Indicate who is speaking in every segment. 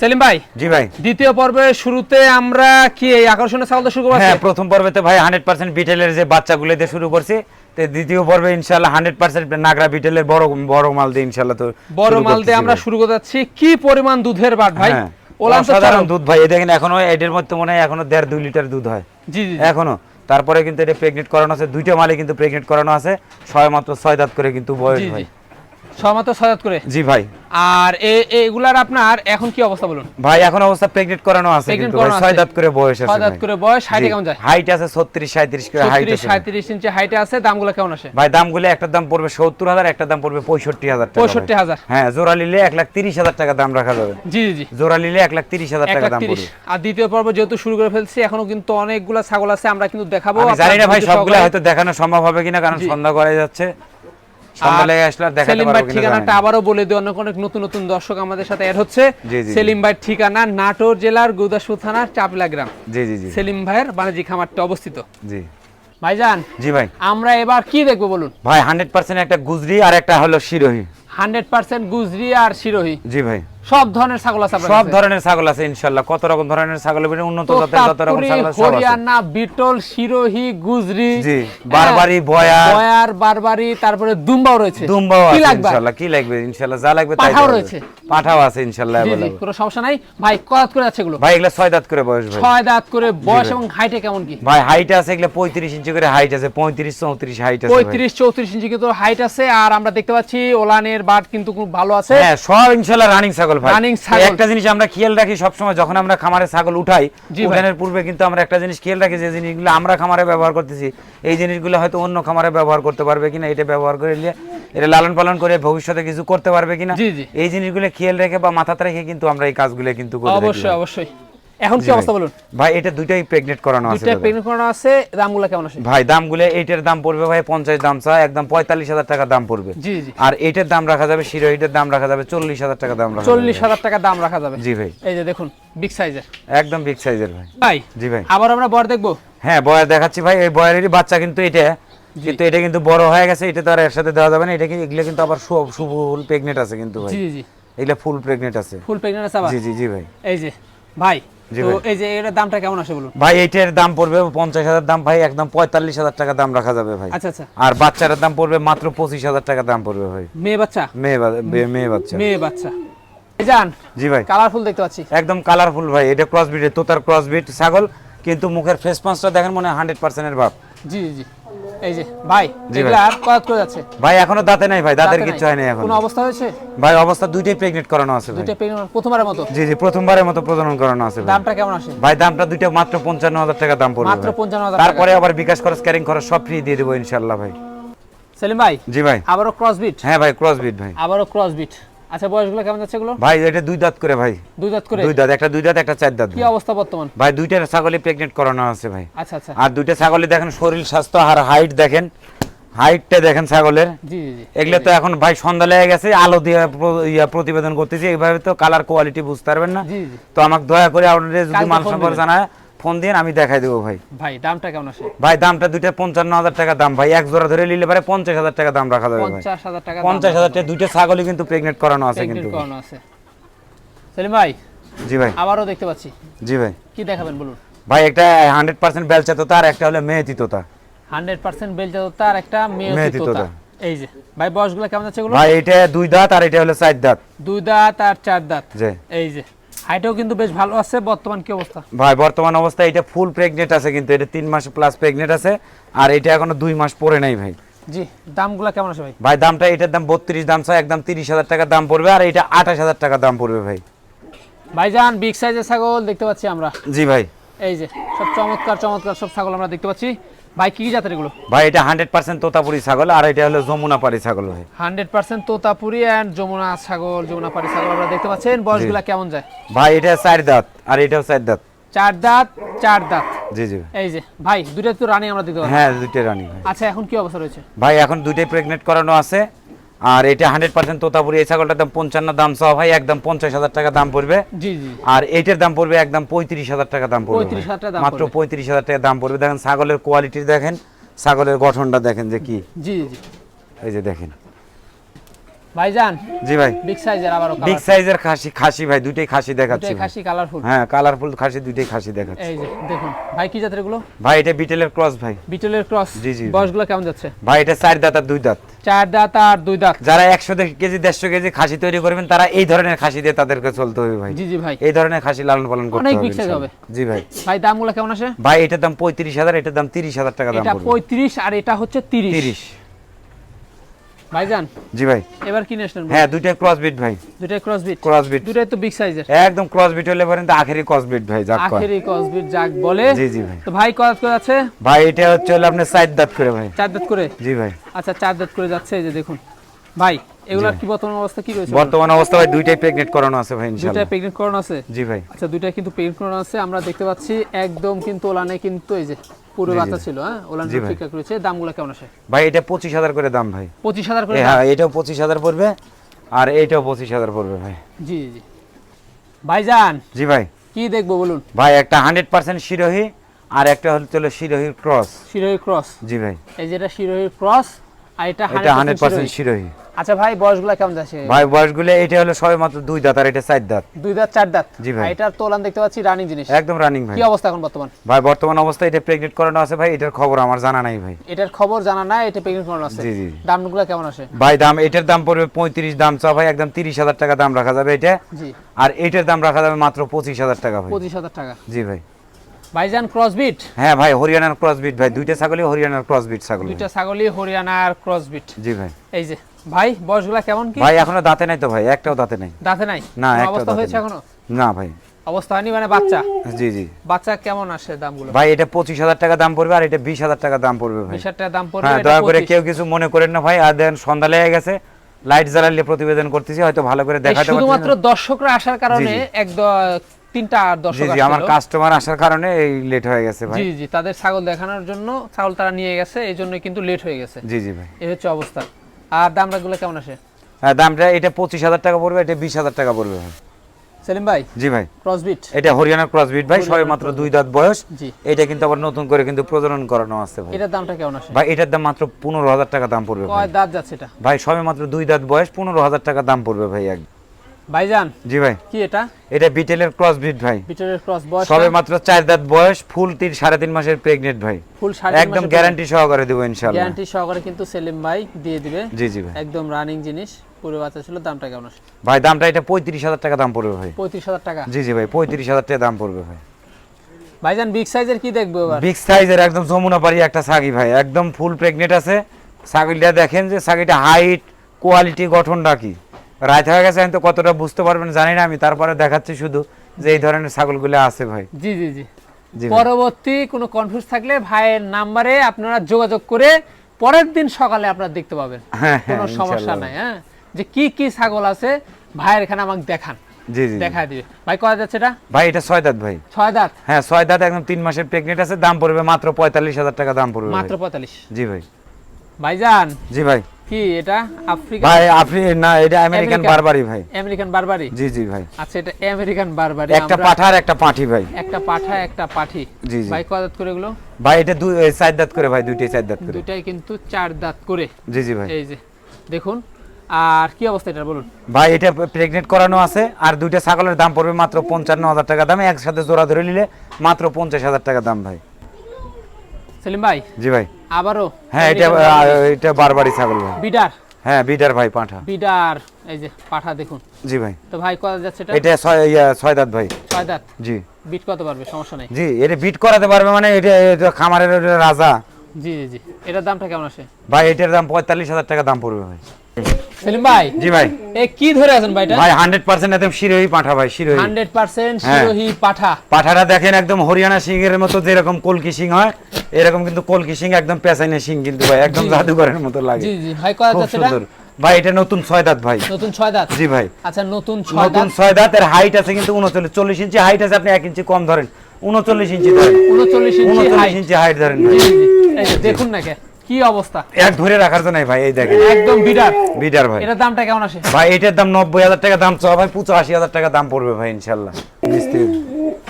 Speaker 1: সেলিম ভাই
Speaker 2: জি ভাই।
Speaker 1: দ্বিতীয় পর্বের শুরুতে আমরা কি এই আকর্ষণীয় ছাগল শুরু করব
Speaker 2: হ্যাঁ? প্রথম পর্বেতে ভাই হান্ড্রেড পার্সেন্ট বিটেলের যে বাচ্চাগুলো দিয়ে শুরু করছি তো দ্বিতীয় পর্বে হান্ড্রেড পার্সেন্ট নাগরা বিটেলের বড় বড় মাল দিয়ে ইনশাল্লাহ তো
Speaker 1: বড় মাল দিয়ে আমরা শুরু করতে যাচ্ছি। কি পরিমাণ দুধের বাট ভাই?
Speaker 2: হ্যাঁ
Speaker 1: ওলান তো
Speaker 2: অসাধারণ দুধ ভাই। এই দেখেন এখনও এটার মধ্যে মনে হয় এখনও দেড় দুই লিটার দুধ হয়।
Speaker 1: জি জি।
Speaker 2: এখনও। তারপরে কিন্তু এটা প্রেগনেন্ট করানো আছে। দুইটা মালে কিন্তু প্রেগনেন্ট করানো আছে। ছয় মাত্র ছয় দাঁত করে কিন্তু বয়স
Speaker 1: জি। সাজাত করে।
Speaker 2: জি ভাই।
Speaker 1: আর এগুলার আপনার এখন কি অবস্থা বলুন?
Speaker 2: ভাই এখন অবস্থা প্রেগনেন্ট করানো আছে করে বয়স আছে
Speaker 1: করে বয়স, height এ
Speaker 2: জি,
Speaker 1: কেমন যায়?
Speaker 2: height আছে 36 37 করে হাইট আছে ভাই।
Speaker 1: সাঁত্রিশ ইঞ্চি হাইটে আছে দামগুলো কেমন আসে?
Speaker 2: ভাই দামগুলো একটার দাম পড়বে 70000 একটার দাম পড়বে 65000 টাকা
Speaker 1: 65,000
Speaker 2: হ্যাঁ জোড়া নিলে 1 লাখ 30 হাজার টাকা দাম রাখা যাবে।
Speaker 1: জি জি
Speaker 2: জোড়া নিলে 1 লাখ 30 হাজার
Speaker 1: এক
Speaker 2: টাকা দাম পড়বে।
Speaker 1: আর দ্বিতীয় পর্ব যেহেতু শুরু করে ফেলছি এখনও কিন্তু অনেকগুলা ছাগল আছে আমরা কিন্তু দেখাবো
Speaker 2: জানি না ভাই সবগুলো হয়তো দেখানো সম্ভব হবে কিনা কারণ সন্ধ্যা করে যাচ্ছে।
Speaker 1: সেলিম
Speaker 2: পারব
Speaker 1: ভাইয়ের
Speaker 2: কিনা জানি
Speaker 1: ঠিকানাটা আবারও বলে দিই অনেক অনেক নতুন নতুন দর্শক আমাদের সাথে অ্যাড হচ্ছে।
Speaker 2: জি, জি,
Speaker 1: সেলিম ভাইয়ের ঠিকানা নাটোর জেলার গুদাসপুর থানার চাপলা গ্রাম।
Speaker 2: জি জি জি।
Speaker 1: সেলিম ভাইয়ের বাণিজ্যিক খামারটা অবস্থিত।
Speaker 2: জি।
Speaker 1: ভাইজান
Speaker 2: জি ভাই।
Speaker 1: আমরা এবার কি দেখব বলুন?
Speaker 2: ভাই 100% একটা গুজরি আর একটা হলো শিরোহী।
Speaker 1: হান্ড্রেড পার্সেন্ট গুজরি আর শিরোহী।
Speaker 2: জি ভাই।
Speaker 1: সব ধরনের ছাগল আছে
Speaker 2: সব ধরনের ছাগল আছে ইনশাআল্লাহ। কত রকম ধরনের ছাগল হবে? উন্নত জাতের যত রকম ছাগল আছে
Speaker 1: হরিয়ানা বিটল শিরোহী গুজরি
Speaker 2: জি
Speaker 1: হ্যাঁ,
Speaker 2: বারবারি বয়ার।
Speaker 1: বয়ার বারবারি তারপরে দুম্বাও রয়েছে।
Speaker 2: দুম্বাও আছে ইনশাআল্লাহ কি লাগবে? ইনশাআল্লাহ যা লাগবে তাই
Speaker 1: পাঠাও রয়েছে।
Speaker 2: পাঠাও আছে ইনশাআল্লাহ
Speaker 1: জি জি কোনো সমস্যা নাই। ভাই কত করে আছে এগুলো?
Speaker 2: ভাই এগুলা ছয় দাঁত করে বয়স ভাই।
Speaker 1: ছয় দাঁত করে বয়স এবং হাইটে কেমন কি?
Speaker 2: ভাই হাইট আছে এগুলা পঁয়ত্রিশ ইঞ্চি করে হাইট আছে পঁয়ত্রিশ চৌত্রিশ হাইট আছে ভাই।
Speaker 1: পঁয়ত্রিশ চৌত্রিশ ইঞ্চি কিন্তু হাইট আছে আর আমরা দেখতে পাচ্ছি ওলানের বাট কিন্তু খুব ভালো আছে।
Speaker 2: হ্যাঁ সব ইনশাআল্লাহ রানিং ছাগল ভাই। একটা জিনিস আমরা খেয়াল রাখি সবসময় যখন আমরা খামারে ছাগল উঠাই উঠানের পূর্বে কিন্তু আমরা একটা জিনিস খেয়াল রাখি যে জিনিসগুলো আমরা খামারে ব্যবহার করতেছি এই জিনিসগুলো হয়তো অন্য খামারে ব্যবহার করতে পারবে কিনা এটা ব্যবহার করে নিয়ে এটা লালন পালন করে ভবিষ্যতে কিছু করতে পারবে কিনা। এই জিনিসগুলো খেয়াল রেখে বা মাথাতে রেখে কিন্তু আমরা এই কাজগুলো কিন্তু করে
Speaker 1: অবশ্যই অবশ্যই। এখন কি অবস্থা বলুন?
Speaker 2: ভাই এটা দুইটাই প্রেগনেন্ট করানো আছে
Speaker 1: দুইটা
Speaker 2: দাদা।
Speaker 1: প্রেগনেন্ট করানো আছে দামগুলো কেমন আছে
Speaker 2: ভাই দামগুলো এইটার দাম পড়বে ভাই পঞ্চাশ দাম চা একদম পঁয়তাল্লিশ হাজার টাকা দাম পড়বে।
Speaker 1: জি জি।
Speaker 2: আর এইটার দাম রাখা যাবে শিরো দাম রাখা যাবে চল্লিশ হাজার টাকা দাম রাখা যাবে।
Speaker 1: চল্লিশ হাজার টাকা দাম রাখা যাবে।
Speaker 2: জি ভাই।
Speaker 1: এই যে দেখুন বিগ সাইজের
Speaker 2: একদম বিগ সাইজের ভাই।
Speaker 1: ভাই
Speaker 2: জি ভাই।
Speaker 1: আবার আমরা বর দেখব?
Speaker 2: হ্যাঁ বয়ার দেখাচ্ছি ভাই এই বয়ারেরই বাচ্চা কিন্তু এটা। কিন্তু এটা কিন্তু বড় হয়ে গেছে এটা তো আর এর সাথে দেওয়া যাবে না এটা কিন্তু এগুলো কিন্তু আবার ফুল প্রেগনেন্ট আছে কিন্তু ভাই।
Speaker 1: জি জি।
Speaker 2: এগুলো ফুল প্রেগনেন্ট আছে।
Speaker 1: ফুল প্রেগনেন্ট আছে আবার?
Speaker 2: জি জি জি ভাই।
Speaker 1: এই যে ভাই তো এই যে এর দামটা কেমন আসে বলুন?
Speaker 2: ভাই এইটার দাম পড়বে পঞ্চাশ হাজার দাম ভাই একদম পঁয়তাল্লিশ হাজার টাকা দাম রাখা যাবে ভাই।
Speaker 1: আচ্ছা আচ্ছা।
Speaker 2: আর বাচ্চাটার দাম পড়বে মাত্র পঁচিশ হাজার টাকা দাম পড়বে ভাই।
Speaker 1: মেয়ে বাচ্চা?
Speaker 2: মেয়ে মেয়ে বাচ্চা।
Speaker 1: মেয়ে বাচ্চা। এই
Speaker 2: জি ভাই।
Speaker 1: কালারফুল দেখতে পাচ্ছি।
Speaker 2: একদম কালারফুল ভাই এটা তোতার ছাগল কিন্তু মুখের ফেস পাঁচটা দেখেন মনে হয় হান্ড্রেড পার্সেন্টের ভাব
Speaker 1: জি জি। এই যে ভাই এগুলা আর কত করে যাচ্ছে।
Speaker 2: ভাই এখনও দাঁতে নাই ভাই দাঁতের
Speaker 1: দাঁতে
Speaker 2: কিচ্ছু
Speaker 1: নাই?
Speaker 2: এখন।
Speaker 1: কোনো অবস্থা হয়েছে?
Speaker 2: ভাই অবস্থা দুইটাই প্রেগনেন্ট করানো আছে
Speaker 1: দুইটা প্রেগনেন্ট প্রথমবারের মতো?
Speaker 2: জি জি প্রথমবারের মতো প্রজনন করানো আছে
Speaker 1: দামটা কেমন আসে?
Speaker 2: ভাই দামটা দুইটা মাত্র পঞ্চান্ন হাজার টাকা দাম পড়বে
Speaker 1: মাত্র 55,000
Speaker 2: তারপরে আবার বিকাশ খরচ ক্যারিং খরচ সব ফ্রি দিয়ে দেবো ইনশাল্লাহ ভাই।
Speaker 1: সেলিম ভাই
Speaker 2: জি ভাই।
Speaker 1: আবারও ক্রস বিট
Speaker 2: হ্যাঁ ভাই ক্রস বিট ভাই।
Speaker 1: আবারও ক্রস বিট আচ্ছা বয়সগুলো কেমন যাচ্ছে এগুলো?
Speaker 2: ভাই এটা দুই দাঁত করে ভাই।
Speaker 1: দুই দাঁত করে?
Speaker 2: দুই দাঁত একটা দুই দাঁত একটা চার দাঁত
Speaker 1: কি অবস্থা বর্তমান?
Speaker 2: ভাই দুইটা প্রেগনেন্ট করানো আছে ভাই।
Speaker 1: আচ্ছা আচ্ছা।
Speaker 2: আর দুইটা ছাগলে দেখেন শরীর স্বাস্থ্য আর হাইট দেখেন। হাইটটা দেখেন ছাগলের।
Speaker 1: জি জি জি।
Speaker 2: এগুলো তো এখন ভাই সন্ধ্যা লেগে গেছে আলো দিয়ে প্রতিবেদন করতেছি। এইভাবে তো কালার কোয়ালিটি বুঝতে পারবেন না। তো আমাকে দয়া করে আপনাদের যদি মাল সম্পর্কে জানায় ফোন দিন আমি দেখাই দেবো ভাই।
Speaker 1: ভাই দামটা কেমন আসে?
Speaker 2: ভাই দামটা দুইটা পঞ্চান্ন হাজার টাকা দাম ভাই। এক জোড়া ধরে নিলে পারে পঞ্চাশ হাজার টাকা দাম রাখা যাবে
Speaker 1: পঞ্চাশ হাজার টাকা
Speaker 2: পঞ্চাশ হাজার টাকা দুইটা ছাগলই কিন্তু প্রেগনেন্ট করানো আছে কিন্তু।
Speaker 1: করানো আছে। সেলিম ভাই
Speaker 2: জি ভাই।
Speaker 1: আবারও দেখতে পাচ্ছি।
Speaker 2: জি ভাই।
Speaker 1: কি দেখাবেন বলুন?
Speaker 2: ভাই একটা হান্ড্রেড পার্সেন্ট বেলচা তোতা আর একটা হলো মেহেতি তোতা।
Speaker 1: হান্ড্রেড পার্সেন্ট বেলচা তার একটা মেয়ে
Speaker 2: মেয়েতি
Speaker 1: তোতা।
Speaker 2: তোতা।
Speaker 1: এই যে ভাই বয়সগুলো কেমন এগুলো?
Speaker 2: ভাই এটা দুই দাঁত আর এটা হলো চার দাঁত।
Speaker 1: দুই দাঁত আর চার দাঁত। এই যে হাইটও কিন্তু বেশ ভালো আছে বর্তমান কি অবস্থা?
Speaker 2: ভাই বর্তমান অবস্থায় এটা ফুল প্রেগনেন্ট আছে কিন্তু এটা তিন মাস প্লাস প্রেগনেন্ট আছে আর এটা এখনও দুই মাস পরে নাই ভাই।
Speaker 1: জি দামগুলো কেমন আছে ভাই?
Speaker 2: ভাই দামটা এটার দাম বত্রিশ দাম চাই একদম তিরিশ হাজার টাকা দাম পড়বে আর এটা আঠাশ হাজার টাকা দাম পড়বে ভাই।
Speaker 1: ভাইজান বিগ সাইজের ছাগল দেখতে পাচ্ছি আমরা।
Speaker 2: জি ভাই।
Speaker 1: এই যে সব চমৎকার চমৎকার সব ছাগল আমরা দেখতে পাচ্ছি। ভাই কি জাতের এগুলো?
Speaker 2: ভাই এটা হান্ড্রেড পার্সেন্ট তোতাপুরি ছাগল আর এটা হলো যমুনাপাড়ি ছাগল ভাই।
Speaker 1: Hundred percent Totapuri and Jamuna ছাগল যমুনা পাড়ি ছাগল আপনারা দেখতে পাচ্ছেন। বয়সগুলো কেমন যায়?
Speaker 2: ভাই এটা চার দাঁত আর এটাও চার দাঁত।
Speaker 1: চার দাঁত চার দাঁত।
Speaker 2: জি জি।
Speaker 1: এই যে ভাই দুইটা তো রানি আমরা দেখতে পাচ্ছি
Speaker 2: হ্যাঁ দুইটা রানি ভাই।
Speaker 1: আচ্ছা এখন কি অবস্থা রয়েছে?
Speaker 2: ভাই এখন দুইটাই প্রেগনেন্ট করানো আছে। আর এটা হান্ড্রেড পার্সেন্ট তোতাপুরি। এই ছাগলটার দাম পঞ্চান্ন দাম সহ ভাই একদম পঞ্চাশ হাজার টাকা দাম পড়বে।
Speaker 1: জি জি
Speaker 2: আর এটার দাম পড়বে একদম পঁয়ত্রিশ হাজার টাকা দাম পড়বে
Speaker 1: 35,000 টাকা
Speaker 2: ভাই।
Speaker 1: দাম
Speaker 2: মাত্র পঁয়ত্রিশ হাজার টাকা দাম পড়বে। দেখেন ছাগলের কোয়ালিটি দেখেন ছাগলের গঠনটা দেখেন যে কি।
Speaker 1: জি জি।
Speaker 2: এই যে দেখেন।
Speaker 1: ভাইজান
Speaker 2: জি ভাই।
Speaker 1: বিগ সাইজের আবারও
Speaker 2: বিগ সাইজের খাসি খাসি ভাই দুইটাই খাসি দেখাচ্ছি
Speaker 1: দুটাই। খাসি কালারফুল
Speaker 2: হ্যাঁ কালারফুল খাসি দুইটাই খাসি দেখাচ্ছি।
Speaker 1: এই যে দেখুন ভাই কি জাতের এগুলো?
Speaker 2: ভাই এটা বিটেলের ক্রস ভাই।
Speaker 1: বিটলের ক্রস
Speaker 2: জি, জি।
Speaker 1: বয়সগুলো কেমন যাচ্ছে?
Speaker 2: ভাই এটা চার দাঁত আর দুই দাঁত।
Speaker 1: চার দাঁত আর দুই দাঁত।
Speaker 2: যারা একশো কেজি দেড়শো কেজি খাসি তৈরি করবেন তারা এই ধরনের খাসি দিয়ে তাদেরকে চলতে হবে ভাই।
Speaker 1: জি জি ভাই।
Speaker 2: এই ধরনের খাসি লালন পালন করতে হবে
Speaker 1: big size
Speaker 2: ইনশাআল্লাহ।
Speaker 1: হবে।
Speaker 2: জি ভাই।
Speaker 1: ভাই দামগুলো কেমন আসে?
Speaker 2: ভাই এটার দাম পঁয়ত্রিশ হাজার এটার দাম তিরিশ হাজার টাকা দাম
Speaker 1: এটা
Speaker 2: পড়বে।
Speaker 1: পঁয়ত্রিশ আর এটা হচ্ছে তিরিশ।
Speaker 2: তিরিশ।
Speaker 1: ভাইজান
Speaker 2: জি ভাই।
Speaker 1: এবার কি নেশন
Speaker 2: হ্যাঁ দুইটাই ক্রস বিট ভাই।
Speaker 1: ক্রস বিট
Speaker 2: ক্রস বিট
Speaker 1: তো বিগ সাইজের
Speaker 2: একদম ক্রস বিট হলে পর্যন্ত আখেরি ক্রস বিট ভাই যাক
Speaker 1: আখেরি ক্রস বিট যাক বলে।
Speaker 2: জি জি ভাই।
Speaker 1: তো ভাই কত করে আছে
Speaker 2: ভাই এটা হচ্ছে হলো আপনার সাইড দাঁত করে ভাই।
Speaker 1: চার দাঁত করে?
Speaker 2: জি ভাই।
Speaker 1: আচ্ছা চার দাঁত করে যাচ্ছে এই যে দেখুন। ভাই এগুলার কি বর্তমান অবস্থা কি রয়েছে?
Speaker 2: বর্তমান অবস্থা ভাই দুইটাই প্রেগনেন্ট করানো আছে ভাই ইনশাআল্লাহ।
Speaker 1: প্রেগনেন্ট করানো আছে?
Speaker 2: জি ভাই।
Speaker 1: আচ্ছা দুইটা কিন্তু প্রেগনেন্ট করানো আছে। আমরা দেখতে পাচ্ছি একদম কিন্তু ওলানে কিন্তু এই যে পুরো। বাচ্চা ছিল হ্যাঁ? ওলান
Speaker 2: ভাই।
Speaker 1: ঠিকঠাক দামগুলো কেমন আসে?
Speaker 2: ভাই এটা পঁচিশ হাজার করে দাম ভাই।
Speaker 1: পঁচিশ হাজার করে
Speaker 2: হ্যাঁ এটাও পঁচিশ হাজার পড়বে আর পঁচিশ হাজার পড়বে ভাই।
Speaker 1: জি জি ভাইজান
Speaker 2: জি ভাই।
Speaker 1: কি দেখব বলুন?
Speaker 2: ভাই একটা হান্ড্রেড পার্সেন্ট শিরোহী আর একটা হলো শিরোহীর ক্রস।
Speaker 1: শিরোহী ক্রস।
Speaker 2: জি ভাই।
Speaker 1: এই যেটা শিরোহীর ক্রস আর এটা
Speaker 2: এটা হান্ড্রেড
Speaker 1: 100%
Speaker 2: পার্সেন্ট
Speaker 1: শিরোহী। আচ্ছা ভাই বয়সগুলো কেমন যাচ্ছে?
Speaker 2: ভাই বয়সগুলো এটা হলো সবে মাত্র দুই দাঁত আর এটা চার দাঁত।
Speaker 1: দুই দাঁত চার দাঁত?
Speaker 2: জি ভাই।
Speaker 1: এটার তোলান দেখতে পাচ্ছি রানিং জিনিস।
Speaker 2: একদম রানিং ভাই।
Speaker 1: কি অবস্থা এখন বর্তমান?
Speaker 2: ভাই বর্তমান অবস্থায় এটা করানো আছে ভাই এটার খবর আমার জানা নাই ভাই।
Speaker 1: এটার খবর জানা নাই এটা করানো আছে।
Speaker 2: জি, জি।
Speaker 1: দামগুলো কেমন আসে
Speaker 2: ভাই দাম এটার দাম পড়বে পঁয়ত্রিশ দাম চা ভাই একদম তিরিশ হাজার টাকা দাম রাখা যাবে এটা।
Speaker 1: জি।
Speaker 2: আর এটার দাম রাখা যাবে মাত্র পঁচিশ হাজার টাকা ভাই।
Speaker 1: পঁচিশ হাজার টাকা।
Speaker 2: জি ভাই।
Speaker 1: ভাইজান ক্রসবিট
Speaker 2: হ্যাঁ ভাই হরিয়ানার ক্রস বিট ভাই দুইটা ছাগলই হরিয়ানার ক্রস বিট ছাগল।
Speaker 1: দুইটা ছাগলই হরিয়ানার ক্রসবিট
Speaker 2: জি ভাই।
Speaker 1: এই যে ভাই বয়সগুলো কেমন কি?
Speaker 2: ভাই এখনও দাঁতে নাই তো ভাই একটাও দাঁতে নাই।
Speaker 1: দাঁতে নাই?
Speaker 2: না, দাঁতে
Speaker 1: হয়েছে এখনও?
Speaker 2: না ভাই।
Speaker 1: অবস্থা হয়নি মানে বাচ্চা?
Speaker 2: জি জি।
Speaker 1: বাচ্চা কেমন আসে দামগুলো?
Speaker 2: ভাই এটা পঁচিশ হাজার টাকা দাম পড়বে আর এটা বিশ হাজার টাকা দাম পড়বে ভাই।
Speaker 1: বিশ টাকা দাম পড়বে
Speaker 2: হ্যাঁ দয়া করে কেউ কিছু মনে করেন না ভাই। আর দেন সন্ধ্যা লেগে গেছে লাইট জ্বালালে প্রতিবেদন করতেছি হয়তো ভালো করে দেখাতে
Speaker 1: শুধুমাত্র দর্শকরা আসার কারণে এক তিনটা দর্শক
Speaker 2: জি আমার কাস্টমার আসার কারণে এই লেট হয়ে গেছে ভাই।
Speaker 1: জি জি তাদের ছাগল দেখানোর জন্য ছাগল তারা নিয়ে গেছে এই জন্য কিন্তু লেট হয়ে গেছে।
Speaker 2: জি জি ভাই।
Speaker 1: এই হচ্ছে অবস্থা। আর দামটাগুলো কেমন আসে?
Speaker 2: হ্যাঁ, দামটা এটা পঁচিশ হাজার টাকা পড়বে এটা বিশ হাজার টাকা পড়বে
Speaker 1: সেলিম ভাই?
Speaker 2: জি ভাই।
Speaker 1: ক্রসবিট
Speaker 2: এটা হরিয়ানার ক্রসবিট ভাই সবে মাত্র দুই দাঁত বয়স। এটা কিন্তু আবার নতুন করে কিন্তু প্রজনন করানো আছে ভাই।
Speaker 1: এটার দামটা কেমন আসে?
Speaker 2: ভাই এটার দাম মাত্র পনেরো হাজার টাকা দাম পড়বে
Speaker 1: কয় দাঁত যাচ্ছে এটা?
Speaker 2: ভাই সবে মাত্র দুই দাঁত বয়স পনেরো হাজার টাকা দাম পড়বে ভাই এক
Speaker 1: ভাইজান
Speaker 2: জি ভাই।
Speaker 1: কি এটা?
Speaker 2: এটা বিটেলের ক্রস বিট ভাই।
Speaker 1: বিটরের ক্রস বয়স
Speaker 2: সবে মাত্র চার দাঁত বয়স ফুল তিন সাড়ে তিন মাসের প্রেগনেন্ট ভাই।
Speaker 1: ফুল
Speaker 2: একদম গ্যারান্টি সহকারে দেবো ইনশাল্লাহ
Speaker 1: গ্যারান্টি সহকারে কিন্তু সেলিম ভাই দিয়ে দিবে।
Speaker 2: জি জি ভাই।
Speaker 1: একদম রানিং জিনিস পুরো বাচ্চা ছিল দামটা কেমন
Speaker 2: ভাই দামটা এটা পঁয়ত্রিশ হাজার টাকা দাম পড়বে ভাই।
Speaker 1: পঁয়ত্রিশ হাজার টাকা?
Speaker 2: জি জি ভাই পঁয়ত্রিশ হাজার টাকা দাম পড়বে ভাই।
Speaker 1: ভাইজান বিগ সাইজের কি দেখব এবার?
Speaker 2: বিগ সাইজের একদম যমুনা একটা ছাগি ভাই একদম ফুল প্রেগনেন্ট আছে। ছাগলটা দেখেন যে ছাগিটা হাইট কোয়ালিটি গঠনটা কি? রাত হয়ে গেছে আমি তো কতটা বুঝতে পারবেন জানি না আমি তারপরে দেখাচ্ছি শুধু যে এই ধরনের ছাগলগুলো আছে ভাই।
Speaker 1: জি জি জি। পরবর্তী কোনো কনফিউজ থাকলে ভাইয়ের নাম্বারে আপনারা যোগাযোগ করে পরের দিন সকালে আপনারা দেখতে পাবেন।
Speaker 2: হ্যাঁ, হ্যাঁ,
Speaker 1: কোনো সমস্যা নাই হ্যাঁ? যে কি কি ছাগল আছে ভাইয়ের এখানে আমাকে দেখান।
Speaker 2: জি জি জি।
Speaker 1: দেখা দিবে। ভাই কয় যাচ্ছে এটা
Speaker 2: ভাই এটা ছয় দাঁত ভাই।
Speaker 1: ছয় দাঁত?
Speaker 2: হ্যাঁ ছয় দাঁত একদম তিন মাসের প্রেগনেন্ট আছে দাম পড়বে মাত্র পঁয়তাল্লিশ হাজার টাকা দাম পড়বে
Speaker 1: মাত্র। পঁয়তাল্লিশ।
Speaker 2: জি ভাই।
Speaker 1: ভাইজান?
Speaker 2: জি ভাই।
Speaker 1: কি এটা আফ্রিকা
Speaker 2: ভাই আপনি না এটা আমেরিকান। বারবারি ভাই।
Speaker 1: আমেরিকান বারবারি
Speaker 2: জি জি ভাই।
Speaker 1: আচ্ছা এটা আমেরিকান বারবারি
Speaker 2: একটা
Speaker 1: আমরা-
Speaker 2: পাঠা আর একটা পাঠি ভাই।
Speaker 1: একটা পাঠা একটা পাঠি।
Speaker 2: জি, জি।
Speaker 1: ভাই কয় দাঁত করে এগুলো?
Speaker 2: ভাই এটা দুই চার দাঁত করে ভাই দুইটাই চার দাঁত করে।
Speaker 1: দুইটাই কিন্তু চার দাঁত করে।
Speaker 2: জি জি ভাই।
Speaker 1: এই যে দেখুন আর কি অবস্থা এটা বলুন?
Speaker 2: ভাই এটা প্রেগনেন্ট করানো আছে আর দুইটা ছাগলের দাম পড়বে মাত্র পঞ্চান্ন হাজার টাকা দাম। একসাথে জোড়া ধরে নিলে মাত্র পঞ্চাশ হাজার টাকা দাম ভাই।
Speaker 1: সেলিম ভাই?
Speaker 2: জি ভাই।
Speaker 1: আবারও
Speaker 2: হ্যাঁ এটা এটা বারবারই ছাগল ভাই।
Speaker 1: বিডার?
Speaker 2: হ্যাঁ বিডার ভাই পাঁঠা।
Speaker 1: বিডার এই যে পাঠা দেখুন।
Speaker 2: জি ভাই।
Speaker 1: তো ভাই কত যাচ্ছে এটা?
Speaker 2: এটা ছয় ছয় দাঁত ভাই।
Speaker 1: ছয় দাঁত?
Speaker 2: জি।
Speaker 1: বিট কত পারবে? সমস্যা নেই।
Speaker 2: জি এটা বিট করাতে পারবে মানে এটা খামারের রাজা।
Speaker 1: জি জি জি। এটার দামটা কেমন আসে?
Speaker 2: ভাই এটার দাম পঁয়তাল্লিশ হাজার টাকা দাম পড়বে ভাই।
Speaker 1: সেলিম ভাই
Speaker 2: জি ভাই।
Speaker 1: এ কি ধরে আছেন ভাইটা
Speaker 2: ভাই হান্ড্রেড পার্সেন্ট একদম শিরোহী পাঠা ভাই শিরোহী।
Speaker 1: হান্ড্রেড পার্সেন্ট
Speaker 2: হ্যাঁ।
Speaker 1: শিরোহী পাঠা।
Speaker 2: পাঠাটা দেখেন একদম হরিয়ানা সিং এর মতো যেরকম কলকি সিং হয় এরকম কিন্তু কলকি সিং একদম পেঁচাইনে সিং কিন্তু ভাই একদম জাদুঘরের মতো লাগে।
Speaker 1: জি জি। ভাই
Speaker 2: খুব
Speaker 1: যাচ্ছে এটা?
Speaker 2: ভাই এটা নতুন ছয় দাঁত ভাই।
Speaker 1: নতুন ছয় দাঁত?
Speaker 2: জি ভাই।
Speaker 1: আচ্ছা নতুন ছয়
Speaker 2: নতুন ছয় দাঁত এর হাইট আছে কিন্তু উনচল্লিশ। চল্লিশ ইঞ্চি হাইট আছে আপনি এক ইঞ্চি কম ধরেন। উনচল্লিশ ইঞ্চি ধরেন।
Speaker 1: উনচল্লিশ ইঞ্চি হাইট
Speaker 2: ধরেন ভাই।
Speaker 1: দেখুন না কে? কি অবস্থা?
Speaker 2: এক ধরে রাখার জন্য ভাই এই দেখেন।
Speaker 1: একদম বিডার
Speaker 2: বিডার ভাই।
Speaker 1: এটার দামটা কেমন আসে?
Speaker 2: ভাই এটার দাম নব্বই হাজার টাকা দাম চাওয়া ভাই পঁচাশি হাজার টাকা দাম পড়বে ভাই ইনশাল্লাহ। মিস্ত্রি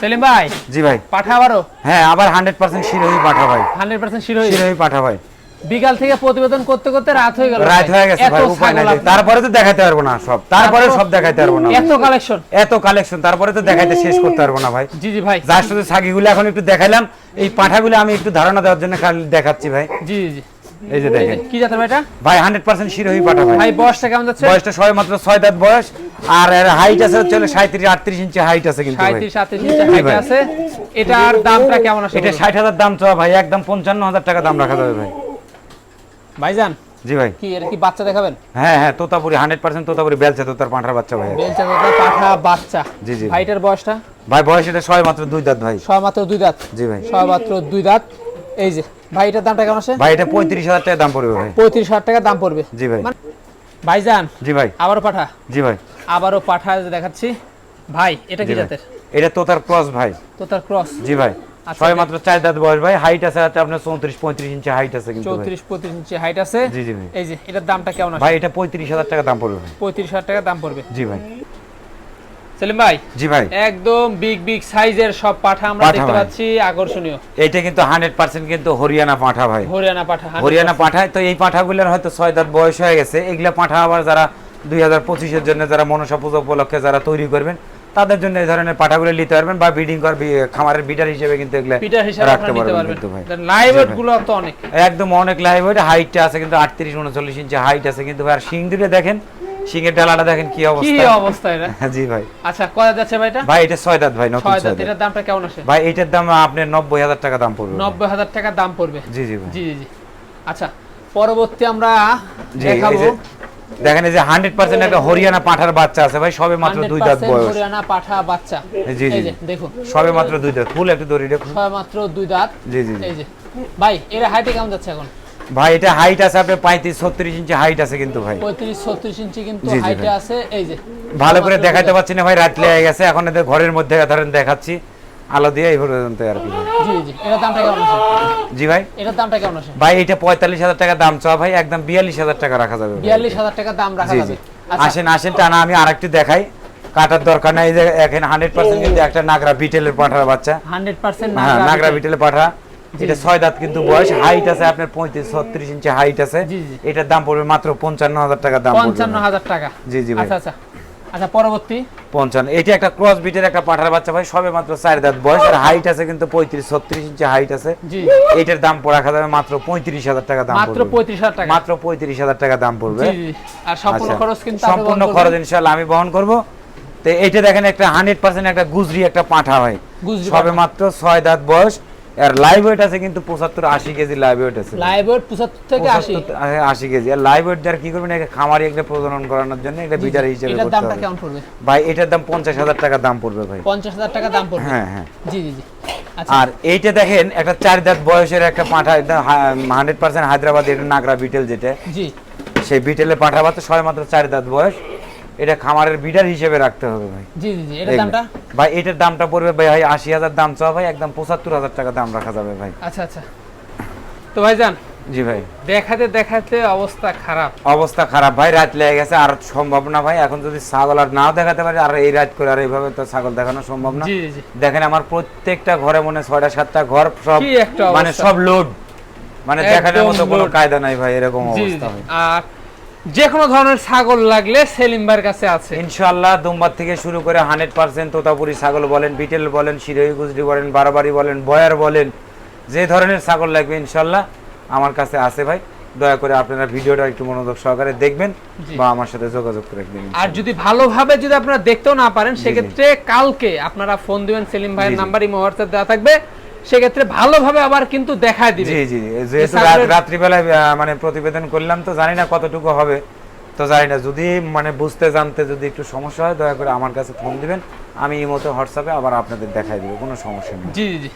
Speaker 1: সেলিম ভাই
Speaker 2: জি ভাই।
Speaker 1: পাঠা আবারও?
Speaker 2: হ্যাঁ আবার হান্ড্রেড পার্সেন্ট শিরোহী পাঠা ভাই।
Speaker 1: Hundred percent Sirohi?
Speaker 2: শিরোহী পাঠা ভাই।
Speaker 1: বিকাল থেকে প্রতিবেদন করতে করতে রাত হয়ে গেল
Speaker 2: রাত হয়ে গেছে ভাই উপায় নাই তারপরে তো দেখাতে পারব না সব। তারপরে সব দেখাতে পারব না।
Speaker 1: এত কালেকশন
Speaker 2: এত কালেকশন তারপরে তো দেখাইতে শেষ করতে পারব না ভাই।
Speaker 1: জি জি ভাই।
Speaker 2: যার শুধু ছাগিগুলো এখন একটু দেখাইলাম এই পাঠাগুলো আমি একটু ধারণা দেওয়ার জন্য খালি দেখাচ্ছি ভাই।
Speaker 1: জি জি জি।
Speaker 2: এই যে দেখেন।
Speaker 1: কি জাতের ভাই এটা?
Speaker 2: ভাই হান্ড্রেড পার্সেন্ট শিরোহী পাঠা ভাই।
Speaker 1: ভাই বয়সটা কেমন যাচ্ছে?
Speaker 2: বয়সটা সবাই মাত্র ছয় দাঁত বয়স আর এর হাইট আছে হচ্ছে সাঁত্রিশ আটত্রিশ ইঞ্চি হাইট আছে কিন্তু ভাই।
Speaker 1: সাঁত্রিশ সাতত্রিশ ইঞ্চি হাইট। আছে। এটার দামটা কেমন আছে
Speaker 2: এটা
Speaker 1: বলুন?
Speaker 2: ষাট হাজার দাম চাওয়া ভাই একদম পঞ্চান্ন হাজার টাকা দাম রাখা যাবে ভাই।
Speaker 1: ভাইজান
Speaker 2: জি ভাই।
Speaker 1: কি এটা কি বাচ্চা দেখাবেন?
Speaker 2: হ্যাঁ হ্যাঁ তোতাপুরি হান্ড্রেড পার্সেন্ট তোতাপুরি বেলছে তোতার পাঁঠার বাচ্চা ভাই।
Speaker 1: বেলচা কথা পাঠা বাচ্চা।
Speaker 2: জি, জি।
Speaker 1: ভাইটার বয়সটা?
Speaker 2: ভাই বয়স এটা সবাই মাত্র দুই দাঁত ভাই।
Speaker 1: সব মাত্র দুই দাঁত।
Speaker 2: জি ভাই।
Speaker 1: সব মাত্র দুই দাঁত। এই যে ভাই এটার দামটা কেমন আছে?
Speaker 2: ভাই এটা পঁয়ত্রিশ হাজার টাকা দাম পড়বে ভাই।
Speaker 1: পঁয়ত্রিশ হাজার টাকা দাম পড়বে।
Speaker 2: জি ভাই।
Speaker 1: মানে- ভাইজান
Speaker 2: জি ভাই।
Speaker 1: আবারও পাঠা।
Speaker 2: জি ভাই।
Speaker 1: আবারও পাঠা দেখাচ্ছি। ভাই এটা কি জাতের?
Speaker 2: এটা তোতার ক্রস ভাই।
Speaker 1: তোতার ক্রস।
Speaker 2: জি ভাই।
Speaker 1: এটা-
Speaker 2: মাত্র চার দাঁত বয়স ভাই। হাইট আছে হচ্ছে আপনার চৌত্রিশ পঁয়ত্রিশ ইঞ্চি হাইট আছে কিন্তু।
Speaker 1: চৌত্রিশ পঁয়ত্রিশ ইঞ্চি হাইট আছে।
Speaker 2: জি জি ভাই।
Speaker 1: এই যে এটার দামটা কেমন
Speaker 2: ভাই এটা পঁয়ত্রিশ হাজার টাকা দাম পড়বে ভাই।
Speaker 1: পঁয়ত্রিশ হাজার টাকা দাম পড়বে।
Speaker 2: জি ভাই।
Speaker 1: সেলিম ভাই
Speaker 2: জি ভাই।
Speaker 1: একদম বিগ বিগ সাইজের সব পাঠা আমরা দেখতে পাচ্ছি আকর্ষণীয়।
Speaker 2: এইটা কিন্তু হান্ড্রেড পার্সেন্ট কিন্তু হরিয়ানা পাঠা ভাই।
Speaker 1: হরিয়ানা পাঠা
Speaker 2: হরিয়ানা পাঠায়। তো এই পাঠাগুলোর হয়তো ছয় দাঁত বয়স হয়ে গেছে। এগুলা পাঠা আবার যারা দুই হাজার পঁচিশের জন্য যারা মনসা পুজো উপলক্ষে যারা তৈরি করবেন তাদের জন্য এই ধরনের পাঠাগুলো নিতে পারবেন বা ব্রিডিং কর খামারের বিটার হিসেবে কিন্তু এগুলা
Speaker 1: হিসাবে
Speaker 2: রাখতে পারবেন কিন্তু ভাই।
Speaker 1: লাইভ
Speaker 2: জি
Speaker 1: গুলো তো অনেক।
Speaker 2: একদম অনেক লাইভ ওয়েট হাইটটা আছে কিন্তু আটত্রিশ উনচল্লিশ ইঞ্চি হাইট আছে কিন্তু ভাই। আর শিং দুটো দেখেন শিংয়ের ডালাটা দেখেন কি অবস্থা
Speaker 1: কি
Speaker 2: অবস্থা।
Speaker 1: এটা?
Speaker 2: জি ভাই।
Speaker 1: আচ্ছা কয় যাচ্ছে ভাই এটা?
Speaker 2: ভাই এটা ছয় দাঁত ভাই নতুন
Speaker 1: ছয়
Speaker 2: ছয়
Speaker 1: দাঁত।
Speaker 2: দাঁত।
Speaker 1: এটার দামটা কেমন আসে?
Speaker 2: ভাই এটার দাম নব্বই হাজার টাকা দাম পড়বে ভাই।
Speaker 1: নব্বই হাজার টাকা দাম পড়বে।
Speaker 2: জি জি ভাই।
Speaker 1: জি জি জি। আচ্ছা পরবর্তী আমরা দেখাবো
Speaker 2: দেখেন এই যে হান্ড্রেড পার্সেন্ট একটা হরিয়ানা পাঠার বাচ্চা আছে ভাই সবে মাত্র দুই দাঁত
Speaker 1: 100%
Speaker 2: বয়স।
Speaker 1: হরিয়ানা পাঠা বাচ্চা।
Speaker 2: জি, জি।
Speaker 1: দেখুন।
Speaker 2: সবে মাত্র দুই দাঁত। ফুল একটু দড়ি দেখুন।
Speaker 1: ছয় মাত্র দুই দাঁত।
Speaker 2: জি জি।
Speaker 1: এই যে। ভাই এর হাইটে কেমন যাচ্ছে এখন?
Speaker 2: ভাই এটা হাইট আছে আপনার পঁয়ত্রিশ ছত্রিশ ইঞ্চি হাইট আছে কিন্তু ভাই।
Speaker 1: পঁয়ত্রিশ ছত্রিশ ইঞ্চি কিন্তু হাইটে। আছে। এই যে।
Speaker 2: ভালো করে দেখাতে পারছি না ভাই রাত লেগে গেছে। এখন এদের ঘরের মধ্যে ধরেন দেখাচ্ছি। আলো দিয়ে এই পর্যন্ত আর কি।
Speaker 1: জি জি। এটার দামটা কেমন আছে?
Speaker 2: জি ভাই?
Speaker 1: এটার দামটা কেমন আছে?
Speaker 2: ভাই এটা পঁয়তাল্লিশ হাজার টাকা দাম চাওয়া ভাই। একদম বিয়াল্লিশ হাজার টাকা রাখা যাবে।
Speaker 1: বিয়াল্লিশ হাজার টাকা দাম রাখা যাবে। আচ্ছা।
Speaker 2: আসেন আসেন টানা আমি আরেকটু দেখাই। কাটার দরকার নাই এখানে হান্ড্রেড পার্সেন্ট কিন্তু একটা নাগরা বিটেলের পাঠার বাচ্চা।
Speaker 1: হান্ড্রেড পার্সেন্ট
Speaker 2: হ্যাঁ নাগরা বিটেলের পাঠা। এটা ছয় দাঁত কিন্তু বয়স। হাইট আছে আপনার পঁয়ত্রিশ ছত্রিশ ইঞ্চি হাইট আছে। এটার দাম পড়বে মাত্র পঞ্চান্ন হাজার টাকা দাম
Speaker 1: পঞ্চান্ন। হাজার টাকা।
Speaker 2: জি জি ভাই।
Speaker 1: আচ্ছা। আচ্ছা পরবর্তী।
Speaker 2: পঞ্চান্ন। এটা একটা ক্রস বিটের একটা পাঠার বাচ্চা ভাই সবে মাত্র চার দাঁত বয়স। আর হাইট আছে কিন্তু পঁয়ত্রিশ ছত্রিশ ইঞ্চি হাইট আছে। এটার দাম পড়া রাখা যাবে মাত্র পঁয়ত্রিশ হাজার টাকা দাম
Speaker 1: মাত্র পঁয়ত্রিশ হাজার টাকা।
Speaker 2: মাত্র পঁয়ত্রিশ হাজার টাকা দাম পড়বে।
Speaker 1: আর সম্পূর্ণ
Speaker 2: আচ্ছা।
Speaker 1: খরচ কিন্তু
Speaker 2: সম্পূর্ণ খরচ ইনশাল্লাহ আমি বহন করব। তো এইটা দেখেন একটা হান্ড্রেড পার্সেন্ট একটা গুজরি একটা পাঠা
Speaker 1: হয়
Speaker 2: সবে মাত্র ছয় দাঁত বয়স। আর লাইভ ওয়েট আছে কিন্তু পঁচাত্তর আশি কেজি লাইভ ওয়েট আছে।
Speaker 1: লাইভ ওয়েট পঁচাত্তর থেকে আশি।
Speaker 2: 75 আ- আশি কেজি। আর লাইভ ওয়েট দেওয়ার কি করবেন এটা খামারি একটা প্রজনন করানোর জন্য এটা বিটার হিসেবে
Speaker 1: এটার দামটা কেমন পড়বে?
Speaker 2: ভাই এটার দাম পঞ্চাশ হাজার টাকা দাম পড়বে ভাই।
Speaker 1: পঞ্চাশ হাজার টাকা দাম পড়বে?
Speaker 2: হ্যাঁ হ্যাঁ।
Speaker 1: জি জি জি। আচ্ছা।
Speaker 2: আর এইটা দেখেন একটা চার দাঁত বয়সের একটা পাঠা হান্ড্রেড পার্সেন্ট হায়দ্রাবাদ এটা নাগরা বিটেল যেটা।
Speaker 1: জি।
Speaker 2: সেই বিটেলের পাঠা বাচ্চা ছয় মাত্র চার দাঁত বয়স। এটা খামারের বিটার হিসেবে রাখতে হবে ভাই।
Speaker 1: জি জি এটার দামটা?
Speaker 2: ভাই এটার দামটা পড়বে ভাই ভাই আশি হাজার দাম চাওয়া ভাই একদম পঁচাত্তর হাজার টাকা দাম রাখা যাবে ভাই।
Speaker 1: আচ্ছা আচ্ছা। তো ভাইজান
Speaker 2: জি ভাই।
Speaker 1: দেখাতে দেখাতে অবস্থা খারাপ।
Speaker 2: অবস্থা খারাপ ভাই রাত লেগে গেছে আর সম্ভব না ভাই। এখন যদি ছাগল আর নাও দেখাতে পারি আর এই রাত করে আর এইভাবে তো ছাগল দেখানো সম্ভব না।
Speaker 1: জি জি জি।
Speaker 2: দেখেন আমার প্রত্যেকটা ঘরে মনে ছয়টা সাতটা ঘর সব মানে সব লোড। মানে দেখানোর মতো কোনো। কায়দা নাই ভাই এরকম অবস্থা
Speaker 1: আর যে কোনো ধরনের ছাগল লাগলে সেলিম ভাইয়ের কাছে আছে।
Speaker 2: ইনশাআল্লাহ দুম্বার থেকে শুরু করে হান্ড্রেড পার্সেন্ট তোতাপুরি ছাগল বলেন বিটেল বলেন শিরোহী গুজরি বলেন বারবারি বলেন বয়ার বলেন যে ধরনের ছাগল লাগবে ইনশাআল্লাহ আমার কাছে আছে ভাই। দয়া করে আপনারা ভিডিওটা একটু মনোযোগ সহকারে দেখবেন বা আমার সাথে যোগাযোগ করে দিন
Speaker 1: আর যদি ভালোভাবে যদি আপনারা দেখতেও না পারেন সেক্ষেত্রে কালকে আপনারা ফোন দিবেন সেলিম ভাইয়ের। নাম্বার ইমো হোয়াটসঅ্যাপ দেওয়া থাকবে। সেক্ষেত্রে ভালোভাবে আবার কিন্তু দেখায় দিবে।
Speaker 2: জি জি। যেহেতু রাত্রিবেলায় মানে প্রতিবেদন করলাম তো জানি না কতটুকু হবে তো জানি না। যদি মানে বুঝতে জানতে যদি একটু সমস্যা হয় দয়া করে আমার কাছে ফোন দিবেন। আমি এই মতো হোয়াটসঅ্যাপে আবার আপনাদের দেখাই দেবো কোনো সমস্যা নেই।
Speaker 1: জি জি।